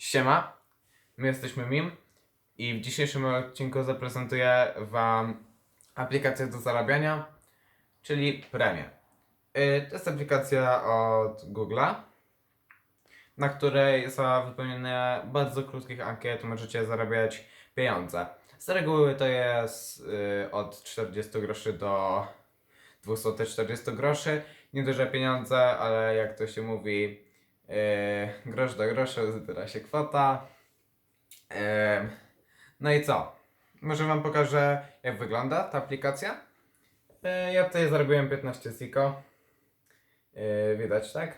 Siema, my jesteśmy MIM i w dzisiejszym odcinku zaprezentuję Wam aplikację do zarabiania, czyli Premię. Y, To jest aplikacja od Google'a, na której za wypełnienie bardzo krótkich ankiet możecie zarabiać pieniądze. Z reguły to jest y, od 40 groszy do 240 groszy. Nieduże pieniądze, ale jak to się mówi, yy, grosz do grosza zbiera się kwota. No i co? Może Wam pokażę, jak wygląda ta aplikacja. Yy, ja tutaj zarobiłem 15 ziko. Yy, widać, tak?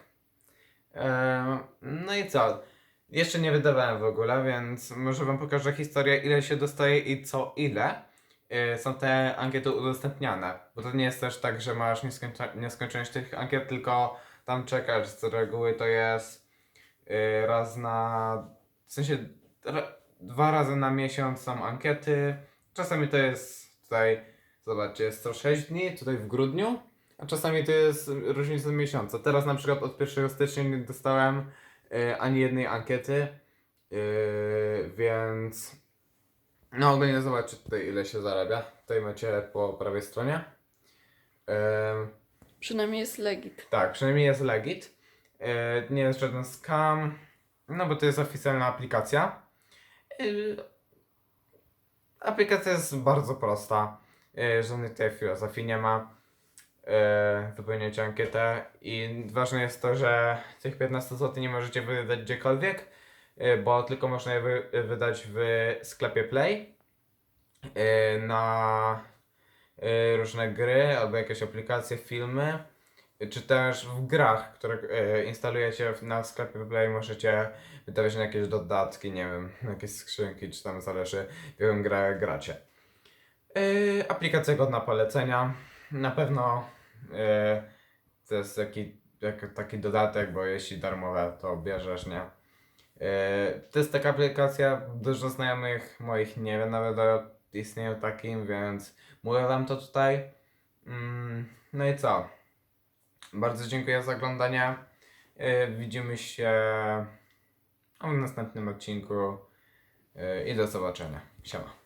No i co? Jeszcze nie wydawałem w ogóle, więc może Wam pokażę historię, ile się dostaje i co ile są te ankiety udostępniane. Bo to nie jest też tak, że masz nieskończo- nieskończoność tych ankiet, tylko tam czekasz. Z reguły to jest y, raz na. W sensie dwa razy na miesiąc są ankiety. Czasami to jest tutaj, zobaczcie, jest 106 dni, tutaj w grudniu. A czasami to jest różnica miesiąca. Teraz na przykład od 1 stycznia nie dostałem y, ani jednej ankiety. y, więc no ogólnie zobaczcie tutaj ile się zarabia. Tutaj macie po prawej stronie. Przynajmniej jest legit. tak, przynajmniej jest legit. E, nie jest żaden scam. No bo to jest oficjalna aplikacja. E, aplikacja jest bardzo prosta. E, żadnej tutaj filozofii nie ma. Wypełniacie ankietę i ważne jest to, że tych 15 zł nie możecie wydać gdziekolwiek, bo tylko można je wy, wydać w sklepie Play na różne gry albo jakieś aplikacje, filmy, czy też w grach, które e, instalujecie na sklepie Play możecie wydawać na jakieś dodatki, nie wiem, jakieś skrzynki, czy tam zależy w jaką grę gracie. E, aplikacja godna polecenia. Na pewno to jest taki, taki dodatek, bo jeśli darmowe, to bierzesz, nie? To jest taka aplikacja, dużo znajomych moich nie wiem nawet o istnieniu takim, więc mówię wam to tutaj. Mm, no i co? Bardzo dziękuję za oglądanie. E, widzimy się w następnym odcinku e, i do zobaczenia. Siema.